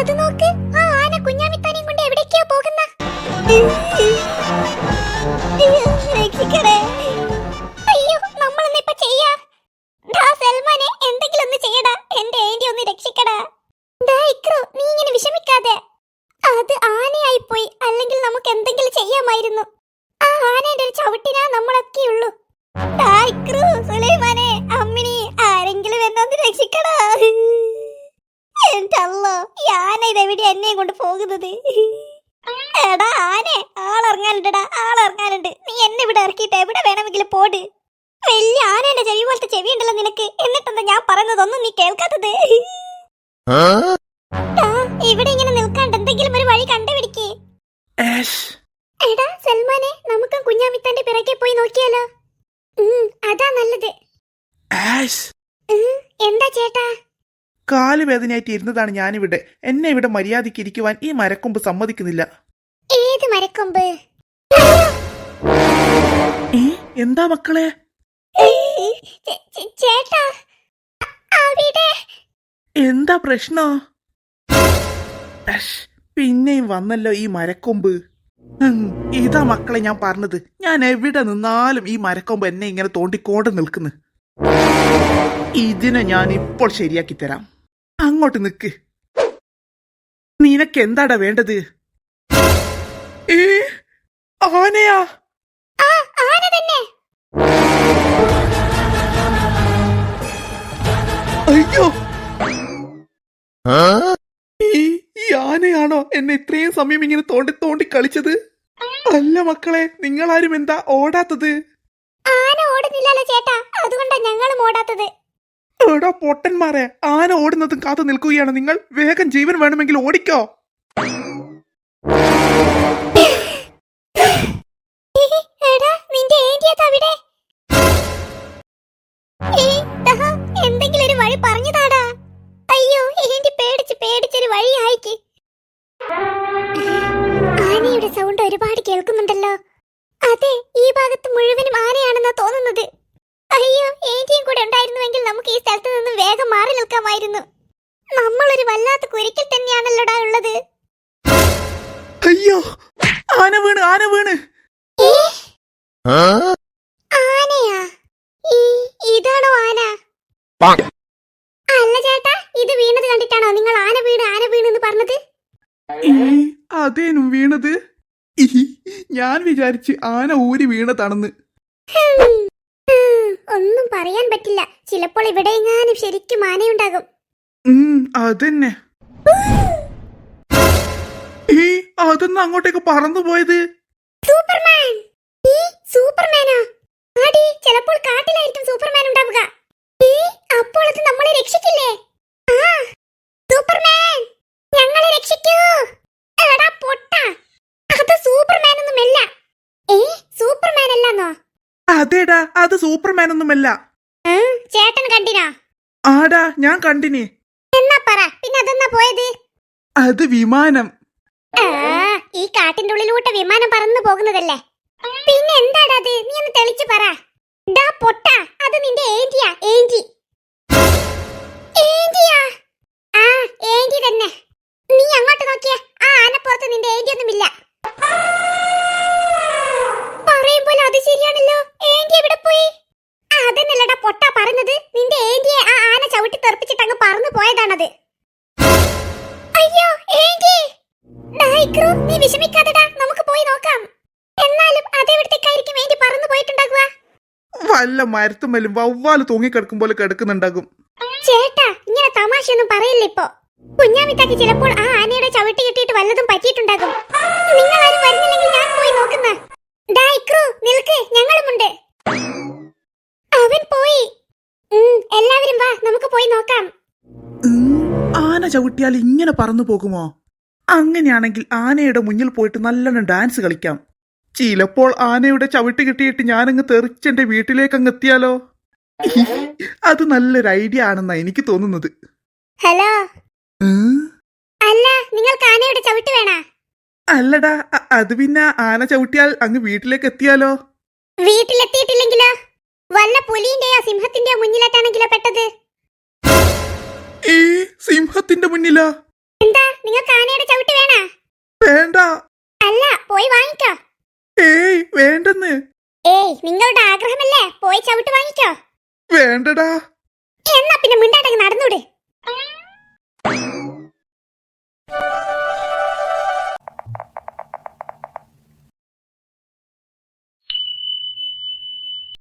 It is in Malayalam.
അത് നോക്ക്. ആ ആന കുഞ്ഞാമിത്താനെയും കൊണ്ട് എവിടേക്കാ പോകുന്ന? രക്ഷിക്കണേ. അയ്യോ നമ്മളെന്താ ഇപ്പൊ ചെയ്യാ? ദാ സൽമാനെ എന്തെങ്കിലും ഒന്ന് ചെയ്യടാ. എന്റെ ഏന്റി ഒന്ന് രക്ഷിക്കടാ. ഇക്രു നീ ഇങ്ങനെ വിഷമിക്കാതെ. അത് ആനയായി പോയി. അല്ലെങ്കിൽ നമുക്ക് എന്തെങ്കിലും ചെയ്യാമായിരുന്നു. ആ ആനയുടെ ഒരു ചവിട്ടിനാ നമ്മളൊക്കെ ഉള്ളൂ. ഡാ ഇക്രു സുലൈമാനെ അമ്മിണി ആരെങ്കിലും എന്നൊന്ന് രക്ഷിക്കടാ. ഈ ആന ഇതെവിടെ എന്നെ കൊണ്ട് പോകുന്നത്? എടാ ആനെ ആളിറങ്ങാനുണ്ടടാ ആളിറങ്ങാനുണ്ട്. നീ എന്നെ ഇവിടെ ഇറക്കിയിട്ട് എവിടെ വേണമെങ്കിലും പോട്. വലിയ ആനേന്റെ ചെവി പോലത്തെ ചെവി ഉണ്ടല്ലോ നിനക്ക്. എന്നിട്ടെന്താ ഞാൻ പറയുന്നതൊന്നും നീ കേൾക്കാത്തത്? ഇവിടെ ഇങ്ങനെ നിൽക്കാണ്ട് എന്തെങ്കിലും ഒരു വഴി കണ്ടുപിടിക്കേ. എടാ സൽമാനെ നമുക്ക് കുഞ്ഞാമിത്താന്റെ പിറകെ പോയി നോക്കിയാലോ. അതാ നല്ലത്. എന്താ ചേട്ടാ? കാൽ വേദനയായിട്ട് ഇരുന്നതാണ് ഞാനിവിടെ. എന്നെ ഇവിടെ മര്യാദയ്ക്ക് ഇരിക്കുവാൻ ഈ മരക്കൊമ്പ് സമ്മതിക്കുന്നില്ല. ഏത് മരക്കൊമ്പ്? എന്താ മക്കളെ? ചേട്ടാ എന്താ പ്രശ്നോ? പിന്നെയും വന്നല്ലോ ഈ മരക്കൊമ്പ്. ഇതാ മക്കളെ ഞാൻ പറഞ്ഞത്. ഞാൻ എവിടെ നിന്നാലും ഈ മരക്കൊമ്പ് എന്നെ ഇങ്ങനെ തോണ്ടിക്കോണ്ട് നിൽക്കുന്നു. ഇതിനെ ഞാൻ ഇപ്പോൾ ശരിയാക്കി തരാം. അങ്ങോട്ട് നിക്ക്. നിനക്ക് എന്താടാ വേണ്ടത്? ഏ? ആനയാ? തന്നെ. അയ്യോ. ഈ ആനയാണോ എന്നെ ഇത്രയും സമയം ഇങ്ങനെ തോണ്ടി തോണ്ടി കളിച്ചത്? അല്ല മക്കളെ നിങ്ങളാരും എന്താ ഓടാത്തത്? ആന ഓടുന്നില്ലല്ലോ ചേട്ടാ. അതുകൊണ്ടാ ഞങ്ങളും ഓടാത്തത്. എടാ പൊട്ടന്മാരെ ആന ഓടുന്നതും കാത്തു നിൽക്കുകയാണ് നിങ്ങൾ. വേഗം ജീവൻ വേണമെങ്കിൽ ഓടിക്കോ. എന്തെങ്കിലും ഒരു വഴി അയ്യോ പേടിച്ച് വഴി ആയിക്ക് സൗണ്ട് ഒരുപാട് കേൾക്കുന്നുണ്ടല്ലോ. അതെ ഈ ഭാഗത്ത് മുഴുവനും ആനയാണെന്നാ തോന്നുന്നത്. അയ്യോ ഏറ്റിയും കൂടെ ഉണ്ടായിരുന്നുവെങ്കിൽ നമുക്ക് ഈ സ്ഥലത്ത് നിന്ന് വേഗം മാറി നിൽക്കാമായിരുന്നു. നമ്മളൊരു വല്ലാത്ത കുരുക്കിൽ തന്നെയാണല്ലോടാ ഉള്ളത്. അയ്യോ ആന വീണ് ആന വീണ്. ആനയാ? ഈ ഇതാണോ ആന? അല്ല ചേട്ടാ ഇത് വീണത് കണ്ടിട്ടാണോ നിങ്ങൾ ആന വീണ് ആന വീണ് എന്ന് പറഞ്ഞത്? അതേനും വീണത്? ഞാൻ വിചാരിച്ച് ആന ഊരി വീണതാണെന്ന്. ഒന്നും പറയാൻ പറ്റില്ല. ചിലപ്പോൾ ഇവിടെ എങ്ങാനും ശരിക്കും ആനയുണ്ടാകും. അതന്നെ. ഈ അതൊന്നും അങ്ങോട്ടേക്ക് പറന്നു പോയത്. സൂപ്പർമാൻ! ഈ സൂപ്പർമാനോ? ആടി ചിലപ്പോൾ കാട്ടിലായിരിക്കും സൂപ്പർമാൻ ഉണ്ടാവുക. ഈ അപ്പോൾ അത് നമ്മളെ രക്ഷിക്കില്ലേ? ആ സൂപ്പർമാൻ! ഞങ്ങളെ രക്ഷിക്കൂ. എടാ പൊട്ട അത് സൂപ്പർമാൻ ഒന്നുമല്ല ഏ സൂപ്പർമാൻ അല്ലെന്നോ അതേടാ അത് സൂപ്പർമാൻ ഒന്നുമല്ല ചേട്ടൻ കണ്ടിനാ? ആടാ ഞാൻ കണ്ടിനി. എന്നാ പറ പിന്നെ അതെന്നാ പോയത്? അത് വിമാനം. ആ, ഈ കാട്ടിന്റെ ഉള്ളിലൂടെ വിമാനം പറന്നു പോകുന്നതല്ലേ? പിന്നെ എന്താടാ അത്? നീ ഒന്ന് തെളിച്ചു പറ. ഡാ പൊട്ട അത് നിന്റെ ഏന്റിയാ ഏന്റി. ഡായിക്രൂ നീ വിഷമിക്കാതെടാ. നമുക്ക് പോയി നോക്കാം. എന്നാലും അതെവിടത്തേക്കായിരിക്കും വേണ്ടി പറന്നു പോയിട്ടുണ്ടാകുക? വല്ല മരത്തുമ്മലും വവ്വാൽ തൂങ്ങിക്കിടക്കും പോലെ കിടക്കുന്നുണ്ടാകും. ചേട്ടാ ഇങ്ങനെ തമാശയൊന്നും പറയില്ല ഇപ്പോ. കുഞ്ഞാമിത്താക്ക് ചിലപ്പോൾ ആ ആനയുടെ ചവിട്ടി കിട്ടിയിട്ട് വല്ലതും പറ്റിയിട്ടുണ്ടാകും. നിങ്ങൾ ആരും വരുന്നില്ലെങ്കിൽ ഞാൻ പോയി നോക്കുന്ന. ഡായിക്രൂ നിൽക്ക്. ഞങ്ങളുമുണ്ട്. അവൻ പോയി. എല്ലാവരും വാ നമുക്ക് പോയി നോക്കാം. ആന ചവിട്ടിയാൽ ഇങ്ങനെ പറന്നു പോകുമോ? അങ്ങനെയാണെങ്കിൽ ആനയുടെ മുന്നിൽ പോയിട്ട് നല്ലോണം ഡാൻസ് കളിക്കാം. ചിലപ്പോൾ ആനയുടെ ചവിട്ട് കിട്ടിയിട്ട് ഞാനങ്ങ് തെറിച്ചെന്റെ വീട്ടിലേക്ക് അങ്ങ് എത്തിയാലോ അത് നല്ലൊരു ഐഡിയ ആണെന്നാ എനിക്ക് തോന്നുന്നത്. ഹലോ? അല്ല നിങ്ങൾക്ക് ആനയുടെ ചവിട്ട് വേണോ? അല്ലടാ അത് പിന്നെ ആന ചവിട്ടിയാൽ അങ്ങ് വീട്ടിലേക്ക് എത്തിയാലോ വീട്ടിലെത്തിയിട്ടില്ലെങ്കിലോ? വല്ല പുലിന്റെയോ സിംഹത്തിന്റെയോ മുന്നിലായിട്ടാണെങ്കിലോ പെട്ടത്? ഏ സിംഹത്തിന്റെ മുന്നിലോ? എന്താ? നിങ്ങൾക്ക് ആനയുടെ ചവിട്ട് വേണാ? വേണ്ട. അല്ല പോയി വാങ്ങിക്കോ. ഏയ് വേണ്ടെന്ന്. ഏയ് നിങ്ങളുടെ ആഗ്രഹമല്ലേ? പോയി ചവിട്ട് വാങ്ങിക്കോ. വേണ്ടടാ. എന്നാ പിന്നെ മിണ്ടാട്ടങ്ങ് നടന്നൂടെ.